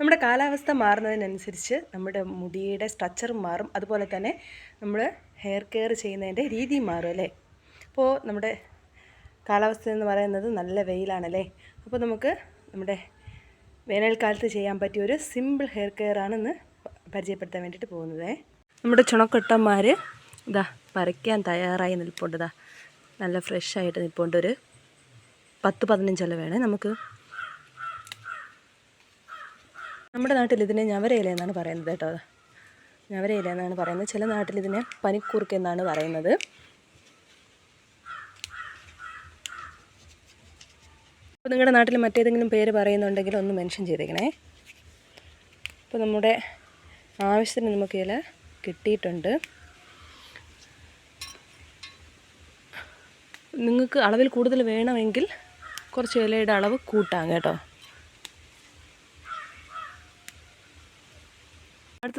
നമ്മുടെ കാലാവസ്ഥ മാറുന്നതിനനുസരിച്ച് നമ്മുടെ മുടിയുടെ സ്ട്രക്ചർ മാറും. അതുപോലെ തന്നെ നമ്മൾ ഹെയർ കെയർ ചെയ്യുന്നതിന്റെ രീതി മാറും അല്ലേ? അപ്പോൾ നമ്മുടെ കാലാവസ്ഥ എന്ന് പറയുന്നത് നല്ല വെയിലാണല്ലേ? അപ്പോൾ നമുക്ക് നമ്മുടെ വേനൽക്കാലത്ത് ചെയ്യാൻ പറ്റിയ ഒരു സിമ്പിൾ ഹെയർ കെയർ ആണെന്ന് പരിചയപ്പെടുത്താൻ വേണ്ടിയിട്ട് പോകുന്നത്. നമ്മുടെ ചുണക്കൊട്ടന്മാർ ഇതാ പറിക്കാൻ തയ്യാറായി നിൽപ്പുണ്ട്. ഇതാ നല്ല ഫ്രഷ് ആയിട്ട് നിൽപ്പുണ്ട്. ഒരു പത്ത് പതിനഞ്ചല്ല വേണേ നമുക്ക് നമ്മുടെ നാട്ടിൽ ഇതിനെ ഞവരയില എന്നാണ് പറയുന്നത് കേട്ടോ. ഞവരയില എന്നാണ് പറയുന്നത്. ചില നാട്ടിൽ ഇതിനെ പനിക്കൂർക്ക് എന്നാണ് പറയുന്നത്. അപ്പോൾ നിങ്ങളുടെ നാട്ടിൽ മറ്റേതെങ്കിലും പേര് പറയുന്നുണ്ടെങ്കിൽ ഒന്ന് മെൻഷൻ ചെയ്തേക്കണേ. അപ്പോൾ നമ്മുടെ ആവശ്യത്തിന് നമുക്ക് ഇല കിട്ടിയിട്ടുണ്ട്. നിങ്ങൾക്ക് അളവിൽ കൂടുതൽ വേണമെങ്കിൽ കുറച്ച് ഇലയുടെ അളവ് കൂട്ടാം കേട്ടോ.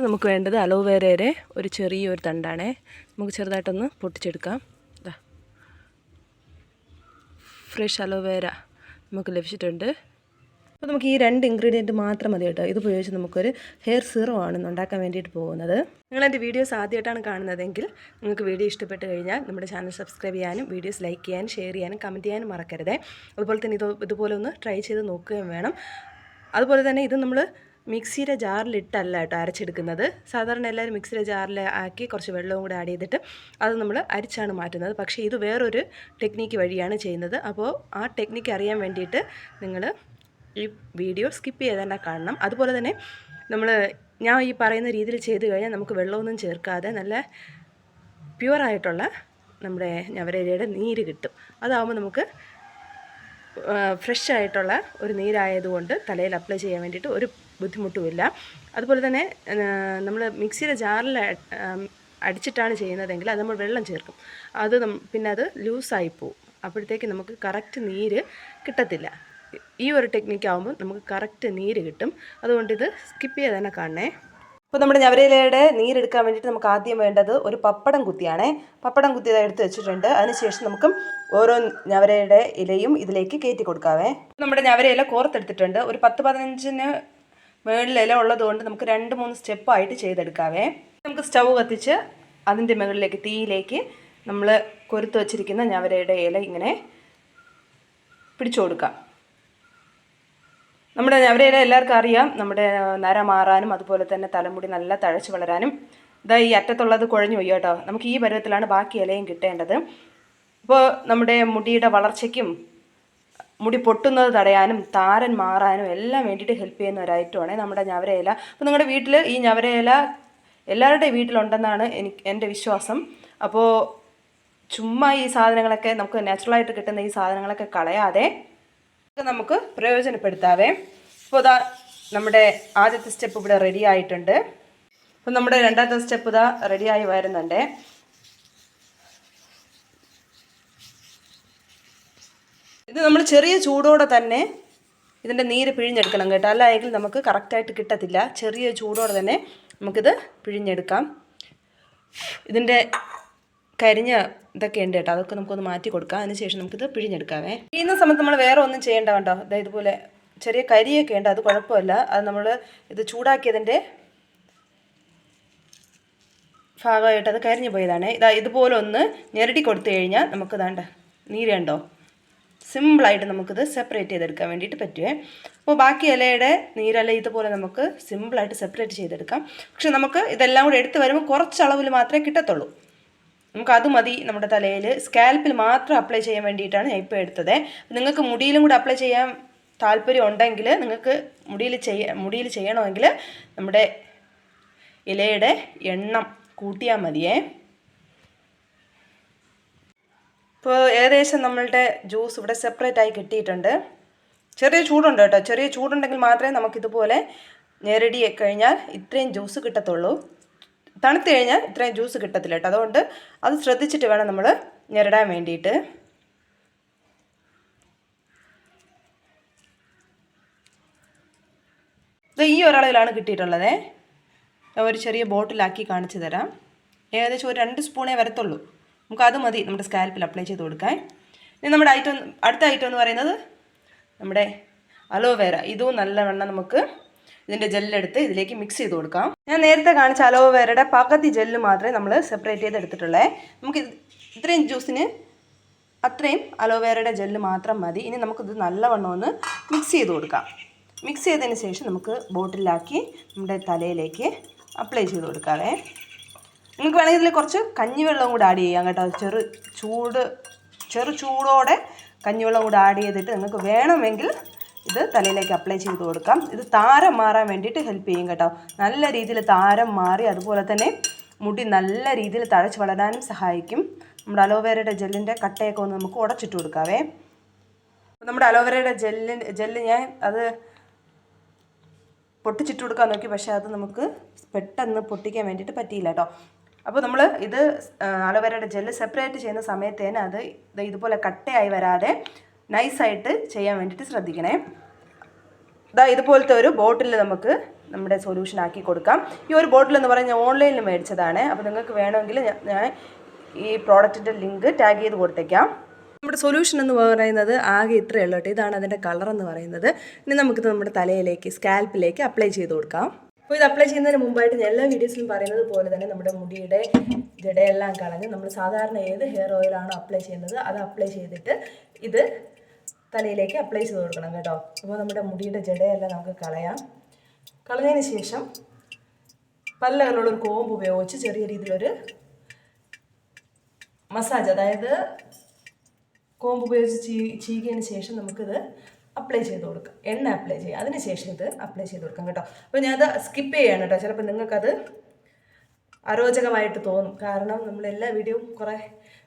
നമുക്ക് വേണ്ടത് അലോവേരയുടെ ഒരു ചെറിയൊരു തണ്ടാണേ. നമുക്ക് ചെറുതായിട്ടൊന്ന് പൊട്ടിച്ചെടുക്കാം. ഇതാ ഫ്രഷ് അലോവേര നമുക്ക് ലഭിച്ചിട്ടുണ്ട്. അപ്പോൾ നമുക്ക് ഈ രണ്ട് ഇൻഗ്രീഡിയന്റ് മാത്രം മതി കേട്ടോ. ഇത് ഉപയോഗിച്ച് നമുക്കൊരു ഹെയർ സീറോ ആണ് ഉണ്ടാക്കാൻ വേണ്ടിയിട്ട് പോകുന്നത്. നിങ്ങൾ എന്റെ വീഡിയോസ് ആദ്യമായിട്ടാണ് കാണുന്നതെങ്കിൽ നിങ്ങൾക്ക് വീഡിയോ ഇഷ്ടപ്പെട്ട് കഴിഞ്ഞാൽ നമ്മുടെ ചാനൽ സബ്സ്ക്രൈബ് ചെയ്യാനും വീഡിയോസ് ലൈക്ക് ചെയ്യാനും ഷെയർ ചെയ്യാനും കമന്റ് ചെയ്യാനും മറക്കരുതേ. അതുപോലെ തന്നെ ഇത് ഇതുപോലെ ഒന്ന് ട്രൈ ചെയ്ത് നോക്കുകയും വേണം. അതുപോലെ തന്നെ ഇത് നമ്മൾ മിക്സിയുടെ ജാറിലിട്ടല്ല കേട്ടോ അരച്ചെടുക്കുന്നത്. സാധാരണ എല്ലാവരും മിക്സിയുടെ ജാറിൽ ആക്കി കുറച്ച് വെള്ളവും കൂടെ ആഡ് ചെയ്തിട്ട് അത് നമ്മൾ അരിച്ചാണ് മാറ്റുന്നത്. പക്ഷേ ഇത് വേറൊരു ടെക്നിക്ക് വഴിയാണ് ചെയ്യുന്നത്. അപ്പോൾ ആ ടെക്നിക്ക് അറിയാൻ വേണ്ടിയിട്ട് നിങ്ങൾ ഈ വീഡിയോ സ്കിപ്പ് ചെയ്തേണ്ട കാണണം. അതുപോലെ തന്നെ നമ്മൾ ഞാൻ ഈ പറയുന്ന രീതിയിൽ ചെയ്ത് കഴിഞ്ഞാൽ നമുക്ക് വെള്ളമൊന്നും ചേർക്കാതെ നല്ല പ്യുവറായിട്ടുള്ള നമ്മുടെ ഞവരയിലയുടെ നീര് കിട്ടും. അതാവുമ്പോൾ നമുക്ക് ഫ്രഷ് ആയിട്ടുള്ള ഒരു നീരായതുകൊണ്ട് തലയിൽ അപ്ലൈ ചെയ്യാൻ വേണ്ടിയിട്ട് ഒരു ബുദ്ധിമുട്ടുമില്ല. അതുപോലെ തന്നെ നമ്മൾ മിക്സിയുടെ ജാറിൽ അടിച്ചിട്ടാണ് ചെയ്യുന്നതെങ്കിൽ അത് നമ്മൾ വെള്ളം ചേർക്കും. അത് പിന്നെ അത് ലൂസായി പോവും. അപ്പോഴത്തേക്ക് നമുക്ക് കറക്റ്റ് നീര് കിട്ടത്തില്ല. ഈ ഒരു ടെക്നിക്ക് ആകുമ്പോൾ നമുക്ക് കറക്റ്റ് നീര് കിട്ടും. അതുകൊണ്ട് ഇത് സ്കിപ്പ് ചെയ്ത് തന്നെ കാണണേ. അപ്പോൾ നമ്മുടെ ഞവരയിലയുടെ നീരെടുക്കാൻ വേണ്ടിയിട്ട് നമുക്ക് ആദ്യം വേണ്ടത് ഒരു പപ്പടം കുത്തിയാണേ. പപ്പടം കുത്തി ഇത് എടുത്ത് വെച്ചിട്ടുണ്ട്. അതിനുശേഷം നമുക്ക് ഓരോ ഞവരയുടെ ഇലയും ഇതിലേക്ക് കയറ്റി കൊടുക്കാവേ. നമ്മുടെ ഞവരയില കോർത്തെടുത്തിട്ടുണ്ട്. ഒരു പത്ത് പതിനഞ്ചിന് മുകളിൽ ഇല ഉള്ളതുകൊണ്ട് നമുക്ക് രണ്ട് മൂന്ന് സ്റ്റെപ്പായിട്ട് ചെയ്തെടുക്കാവേ. നമുക്ക് സ്റ്റൗ കത്തിച്ച് അതിന്റെ മുകളിലേക്ക് തീയിലേക്ക് നമ്മൾ കൊരുത്ത് വച്ചിരിക്കുന്ന ഞവരയുടെ ഇല ഇങ്ങനെ പിടിച്ചു കൊടുക്കാം. നമ്മുടെ ഞവരയില എല്ലാവർക്കും അറിയാം നമ്മുടെ നര മാറാനും അതുപോലെ തന്നെ തലമുടി നല്ല തഴച്ച് വളരാനും. ഇതാ ഈ അറ്റത്തുള്ളത് കുഴഞ്ഞു പോയി കേട്ടോ. നമുക്ക് ഈ പരുവത്തിലാണ് ബാക്കി ഇലയും കിട്ടേണ്ടത്. അപ്പോൾ നമ്മുടെ മുടിയുടെ വളർച്ചയ്ക്കും മുടി പൊട്ടുന്നത് തടയാനും താരൻ മാറാനും എല്ലാം വേണ്ടിയിട്ട് ഹെൽപ്പ് ചെയ്യുന്ന ഒരു ഐറ്റമാണ് നമ്മുടെ ഞവരയില. അപ്പോൾ നിങ്ങളുടെ വീട്ടിൽ ഈ ഞവരയില എല്ലാവരുടെയും വീട്ടിലുണ്ടെന്നാണ് എനിക്ക് എന്റെ വിശ്വാസം. അപ്പോൾ ചുമ്മാ ഈ സാധനങ്ങളൊക്കെ നമുക്ക് നാച്ചുറലായിട്ട് കിട്ടുന്ന ഈ സാധനങ്ങളൊക്കെ കളയാതെ നമുക്ക് പ്രയോജനപ്പെടുത്താവേ. അപ്പോൾ ഇതാ നമ്മുടെ ആദ്യത്തെ സ്റ്റെപ്പ് ഇവിടെ റെഡി ആയിട്ടുണ്ട്. അപ്പോൾ നമ്മുടെ രണ്ടാമത്തെ സ്റ്റെപ്പ് ഇതാ റെഡിയായി വരുന്നുണ്ട്. ഇത് നമ്മൾ ചെറിയ ചൂടോടെ തന്നെ ഇതിന്റെ നീര് പിഴിഞ്ഞെടുക്കണം കേട്ടോ. അല്ലായെങ്കിൽ നമുക്ക് കറക്റ്റായിട്ട് കിട്ടത്തില്ല. ചെറിയ ചൂടോടെ തന്നെ നമുക്കിത് പിഴിഞ്ഞെടുക്കാം. ഇതിന്റെ കരിഞ്ഞ ഇതൊക്കെ ഉണ്ട് കേട്ടോ. അതൊക്കെ നമുക്കൊന്ന് മാറ്റി കൊടുക്കാം. അതിനുശേഷം നമുക്കിത് പിഴിഞ്ഞെടുക്കാവേ. പിഴിയുന്ന സമയത്ത് നമ്മൾ വേറെ ഒന്നും ചെയ്യേണ്ട കേട്ടോ അതായത് ഇതുപോലെ ചെറിയ കരിയൊക്കെ ഉണ്ട്. അത് കുഴപ്പമില്ല. അത് നമ്മൾ ഇത് ചൂടാക്കിയതിന്റെ ഭാഗമായിട്ട് അത് കരിഞ്ഞു പോയതാണ്. ഇതാ ഇതുപോലെ ഒന്ന് ഞെരടി കൊടുത്തു കഴിഞ്ഞാൽ നമുക്ക് ഇതാണ്ട് നീര് സിമ്പിളായിട്ട് നമുക്കിത് സെപ്പറേറ്റ് ചെയ്തെടുക്കാൻ വേണ്ടിയിട്ട് പറ്റുവേ. അപ്പോൾ ബാക്കി ഇലയുടെ നീരല ഇതുപോലെ നമുക്ക് സിമ്പിളായിട്ട് സെപ്പറേറ്റ് ചെയ്തെടുക്കാം. പക്ഷെ നമുക്ക് ഇതെല്ലാം കൂടെ എടുത്ത് വരുമ്പോൾ കുറച്ച് അളവിൽ മാത്രമേ കിട്ടത്തുള്ളൂ. നമുക്ക് അത് മതി നമ്മുടെ തലയിൽ. സ്കാൽപ്പിൽ മാത്രം അപ്ലൈ ചെയ്യാൻ വേണ്ടിയിട്ടാണ് ഞാൻ ഇപ്പോൾ എടുത്തത്. നിങ്ങൾക്ക് മുടിയിലും കൂടെ അപ്ലൈ ചെയ്യാൻ താല്പര്യം ഉണ്ടെങ്കിൽ നിങ്ങൾക്ക് മുടിയിൽ ചെയ്യ മുടിയിൽ ചെയ്യണമെങ്കിൽ നമ്മുടെ ഇലയുടെ എണ്ണം കൂട്ടിയാൽ മതിയേ. ഇപ്പോൾ ഏകദേശം നമ്മളുടെ ജ്യൂസ് ഇവിടെ സെപ്പറേറ്റ് ആയി കിട്ടിയിട്ടുണ്ട്. ചെറിയ ചൂടുണ്ട് കേട്ടോ. ചെറിയ ചൂടുണ്ടെങ്കിൽ മാത്രമേ നമുക്കിതുപോലെ ഞെരടി കഴിഞ്ഞാൽ ഇത്രയും ജ്യൂസ് കിട്ടത്തുള്ളൂ. തണുത്ത് കഴിഞ്ഞാൽ ഇത്രയും ജ്യൂസ് കിട്ടത്തില്ല കേട്ടോ. അതുകൊണ്ട് അത് ശ്രദ്ധിച്ചിട്ട് വേണം നമ്മൾ ഞെരടാൻ വേണ്ടിയിട്ട്. ഇത് ഈ ഒരളവിലാണ് കിട്ടിയിട്ടുള്ളത്. ഒരു ചെറിയ ബോട്ടിലാക്കി കാണിച്ചു തരാം. ഏകദേശം ഒരു രണ്ട് സ്പൂണേ വരത്തുള്ളൂ. നമുക്ക് അത് മതി നമ്മുടെ സ്കാൽപ്പിൽ അപ്ലൈ ചെയ്ത് കൊടുക്കാൻ. ഇനി നമ്മുടെ ഐറ്റം അടുത്ത ഐറ്റം എന്ന് പറയുന്നത് നമ്മുടെ അലോവേര ഇതും നല്ലവണ്ണം നമുക്ക് ഇതിന്റെ ജെല്ലെടുത്ത് ഇതിലേക്ക് മിക്സ് ചെയ്ത് കൊടുക്കാം. ഞാൻ നേരത്തെ കാണിച്ച അലോവേരയുടെ പകുതി ജെല്ല് മാത്രമേ നമ്മൾ സെപ്പറേറ്റ് ചെയ്ത് എടുത്തിട്ടുള്ളേ. നമുക്ക് ഇത്രയും ജ്യൂസിന് അത്രയും അലോവേരയുടെ ജെല്ല് മാത്രം മതി. ഇനി നമുക്കിത് നല്ലവണ്ണം ഒന്ന് മിക്സ് ചെയ്ത് കൊടുക്കാം. മിക്സ് ചെയ്തതിന് ശേഷം നമുക്ക് ബോട്ടിലാക്കി നമ്മുടെ തലയിലേക്ക് അപ്ലൈ ചെയ്ത് കൊടുക്കാവേ. നിങ്ങൾക്ക് വേണമെങ്കിൽ ഇതിൽ കുറച്ച് കഞ്ഞിവെള്ളം കൂടെ ആഡ് ചെയ്യാം കേട്ടോ. ചെറു ചൂട് ചെറു ചൂടോടെ കഞ്ഞിവെള്ളം കൂടെ ആഡ് ചെയ്തിട്ട് നിങ്ങൾക്ക് വേണമെങ്കിൽ ഇത് തലയിലേക്ക് അപ്ലൈ ചെയ്ത് കൊടുക്കാം. ഇത് താരം മാറാൻ വേണ്ടിയിട്ട് ഹെൽപ്പ് ചെയ്യും കേട്ടോ. നല്ല രീതിയിൽ താരം മാറി അതുപോലെ തന്നെ മുടി നല്ല രീതിയിൽ തഴച്ച് വളരാനും സഹായിക്കും. നമ്മുടെ അലോവേരയുടെ ജെല്ലിന്റെ കട്ടയൊക്കെ ഒന്ന് നമുക്ക് ഉടച്ചിട്ട് കൊടുക്കാവേ. നമ്മുടെ അലോവേരയുടെ ജെല്ലി ജെല്ല് ഞാൻ അത് പൊട്ടിച്ചിട്ട് കൊടുക്കാൻ നോക്കി. പക്ഷേ അത് നമുക്ക് പെട്ടെന്ന് പൊട്ടിക്കാൻ വേണ്ടിയിട്ട് പറ്റിയില്ല കേട്ടോ. അപ്പോൾ നമ്മൾ ഇത് അലോവേരയുടെ ജെല്ല് സെപ്പറേറ്റ് ചെയ്യുന്ന സമയത്ത് തന്നെ അത് ഇത് ഇതുപോലെ കട്ടയായി വരാതെ നൈസായിട്ട് ചെയ്യാൻ വേണ്ടിയിട്ട് ശ്രദ്ധിക്കണേ. ഇതാ ഇതുപോലത്തെ ഒരു ബോട്ടിൽ നമുക്ക് നമ്മുടെ സൊല്യൂഷൻ ആക്കി കൊടുക്കാം. ഈ ഒരു ബോട്ടിൽ എന്ന് പറഞ്ഞാൽ ഓൺലൈനിൽ മേടിച്ചതാണ്. അപ്പോൾ നിങ്ങൾക്ക് വേണമെങ്കിൽ ഞാൻ ഈ പ്രോഡക്റ്റിന്റെ ലിങ്ക് ടാഗ് ചെയ്ത് കൊടുത്തേക്കാം. നമ്മുടെ സൊല്യൂഷൻ എന്ന് പറയുന്നത് ആകെ ഇത്രയേ ഉള്ളൂ കേട്ടോ. ഇതാണ് അതിന്റെ കളർ എന്ന് പറയുന്നത്. ഇനി നമുക്കിത് നമ്മുടെ തലയിലേക്ക് സ്കാൽപ്പിലേക്ക് അപ്ലൈ ചെയ്ത് കൊടുക്കാം. അപ്പോൾ ഇത് അപ്ലൈ ചെയ്യുന്നതിന് മുമ്പായിട്ട് ഞാൻ എല്ലാ വീഡിയോസിലും പറയുന്നത് പോലെ തന്നെ നമ്മുടെ മുടിയുടെ ജടയെല്ലാം കളഞ്ഞ് നമ്മൾ സാധാരണ ഏത് ഹെയർ ഓയിലാണോ അപ്ലൈ ചെയ്യുന്നത് അത് അപ്ലൈ ചെയ്തിട്ട് ഇത് തലയിലേക്ക് അപ്ലൈ ചെയ്ത് കൊടുക്കണം കേട്ടോ. അപ്പോൾ നമ്മുടെ മുടിയുടെ ജടയെല്ലാം നമുക്ക് കളയാം. കളഞ്ഞതിന് ശേഷം പല്ലകളുള്ളൊരു കോമ്പ് ഉപയോഗിച്ച് ചെറിയ രീതിയിലൊരു മസാജ് അതായത് കോമ്പ് ഉപയോഗിച്ച് ചീ ചീകിയതിന് ശേഷം നമുക്കിത് അപ്ലൈ ചെയ്ത് കൊടുക്കുക എണ്ണ അപ്ലൈ ചെയ്യുക. അതിനുശേഷം ഇത് അപ്ലൈ ചെയ്ത് കൊടുക്കാം കേട്ടോ. അപ്പോൾ ഞാനത് സ്കിപ്പ് ചെയ്യാണ് കേട്ടോ. ചിലപ്പോൾ നിങ്ങൾക്കത് അരോചകമായിട്ട് തോന്നും. കാരണം നമ്മൾ എല്ലാ വീഡിയോയും കുറേ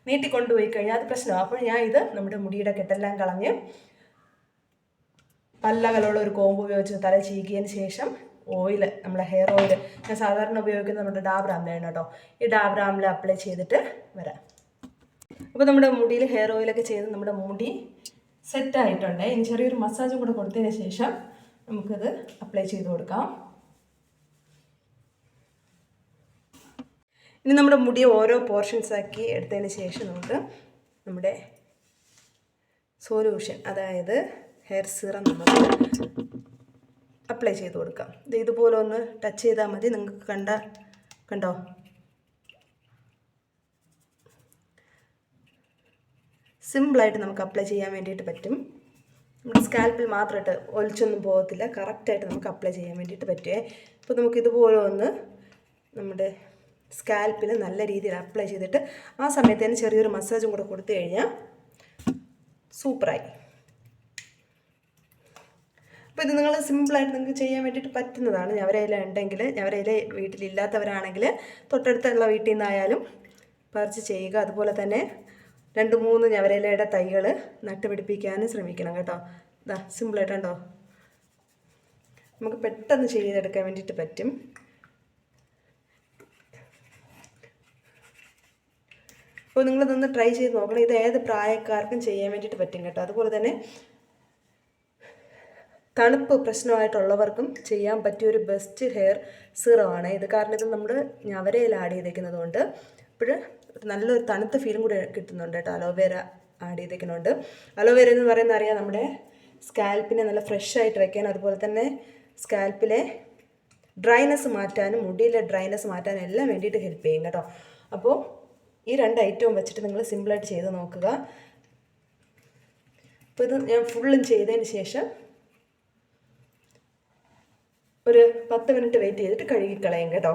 നീട്ടിക്കൊണ്ടുപോയി കഴിഞ്ഞാൽ അത് പ്രശ്നമാണ് അപ്പോൾ ഞാൻ ഇത് നമ്മുടെ മുടിയുടെ കെട്ടെല്ലാം കളഞ്ഞ് പല്ലകളുള്ള ഒരു കോമ്പ് ഉപയോഗിച്ച് തല ചീകിയതിന് ശേഷം ഓയിൽ നമ്മളെ ഹെയർ ഓയിൽ ഞാൻ സാധാരണ ഉപയോഗിക്കുന്ന നമ്മുടെ ഡാബ്രാമിലാണ് കേട്ടോ. ഈ ഡാബ്രാമിൽ അപ്ലൈ ചെയ്തിട്ട് വരാം. അപ്പോൾ നമ്മുടെ മുടിയിൽ ഹെയർ ഓയിലൊക്കെ ചെയ്ത് നമ്മുടെ മുടി സെറ്റായിട്ടുണ്ട്. ഇനി ചെറിയൊരു മസാജും കൂടെ കൊടുത്തതിന് ശേഷം നമുക്കത് അപ്ലൈ ചെയ്ത് കൊടുക്കാം. ഇനി നമ്മുടെ മുടി ഓരോ പോർഷൻസ് ആക്കി എടുത്തതിന് ശേഷം നമുക്ക് നമ്മുടെ സൊല്യൂഷൻ അതായത് ഹെയർ സിറം നമുക്ക് അപ്ലൈ ചെയ്ത് കൊടുക്കാം. ഇത് ഇതുപോലെ ഒന്ന് ടച്ച് ചെയ്താൽ മതി. നിങ്ങൾക്ക് കണ്ട കണ്ടോ? സിമ്പിളായിട്ട് നമുക്ക് അപ്ലൈ ചെയ്യാൻ വേണ്ടിയിട്ട് പറ്റും. നമ്മുടെ സ്കാൽപ്പിൽ മാത്രമായിട്ട് ഒലിച്ചൊന്നും പോകത്തില്ല. കറക്റ്റായിട്ട് നമുക്ക് അപ്ലൈ ചെയ്യാൻ വേണ്ടിയിട്ട് പറ്റുമേ അപ്പോൾ നമുക്ക് ഇതുപോലെ ഒന്ന് നമ്മുടെ സ്കാൽപ്പിൽ നല്ല രീതിയിൽ അപ്ലൈ ചെയ്തിട്ട് ആ സമയത്ത് തന്നെ ചെറിയൊരു മസാജും കൂടെ കൊടുത്തു കഴിഞ്ഞാൽ സൂപ്പറായി. അപ്പോൾ ഇത് നിങ്ങൾ സിമ്പിളായിട്ട് നിങ്ങൾക്ക് ചെയ്യാൻ വേണ്ടിയിട്ട് പറ്റുന്നതാണ്. ഞവരയില ഉണ്ടെങ്കിൽ ഞവരയില വീട്ടിലില്ലാത്തവരാണെങ്കിൽ തൊട്ടടുത്തുള്ള വീട്ടിൽ നിന്നായാലും പറിച്ച് ചെയ്യുക. അതുപോലെ തന്നെ രണ്ട് മൂന്ന് ഞവരയിലയുടെ തൈകൾ നട്ടുപിടിപ്പിക്കാനും ശ്രമിക്കണം കേട്ടോ. ഇതാ സിമ്പിളായിട്ടുണ്ടോ നമുക്ക് പെട്ടെന്ന് ചെയ്തെടുക്കാൻ വേണ്ടിയിട്ട് പറ്റും. അപ്പോൾ നിങ്ങളിതൊന്ന് ട്രൈ ചെയ്ത് നോക്കണം. ഇത് ഏത് പ്രായക്കാർക്കും ചെയ്യാൻ വേണ്ടിയിട്ട് പറ്റും കേട്ടോ. അതുപോലെ തന്നെ തണുപ്പ് പ്രശ്നമായിട്ടുള്ളവർക്കും ചെയ്യാൻ പറ്റിയ ഒരു ബെസ്റ്റ് ഹെയർ സീറമാണ് ഇത് കാരണം ഇത് നമ്മൾ ഞവരയിൽ ആഡ് ചെയ്തേക്കുന്നത് കൊണ്ട് അപ്പോൾ നല്ലൊരു തണുത്ത ഫീലും കൂടി കിട്ടുന്നുണ്ട് കേട്ടോ. Aloe vera add ചെയ്തേക്കുന്നുണ്ട്. അലോവേര എന്ന് പറയുന്നത് അറിയാം നമ്മുടെ സ്കാൽപ്പിനെ നല്ല ഫ്രഷ് ആയിട്ട് വെക്കാനും അതുപോലെ തന്നെ സ്കാൽപ്പിലെ ഡ്രൈനെസ് മാറ്റാനും മുടിയിലെ ഡ്രൈനെസ് മാറ്റാനും എല്ലാം വേണ്ടിയിട്ട് ഹെൽപ്പ് ചെയ്യും കേട്ടോ. അപ്പോൾ ഈ രണ്ട് ഐറ്റവും വെച്ചിട്ട് നിങ്ങൾ സിമ്പിളായിട്ട് ചെയ്ത് നോക്കുക. അപ്പോൾ ഇത് ഞാൻ ഫുള്ളും ചെയ്തതിന് ശേഷം ഒരു പത്ത് മിനിറ്റ് വെയിറ്റ് ചെയ്തിട്ട് കഴുകിക്കളയും കേട്ടോ.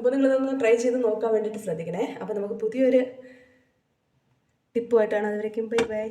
അപ്പോൾ നിങ്ങളിതൊന്ന് ട്രൈ ചെയ്ത് നോക്കാൻ വേണ്ടിയിട്ട് ശ്രദ്ധിക്കണേ. അപ്പോൾ നമുക്ക് പുതിയൊരു ടിപ്പുമായിട്ടാണ് അതുവരേക്കും ബൈ ബൈ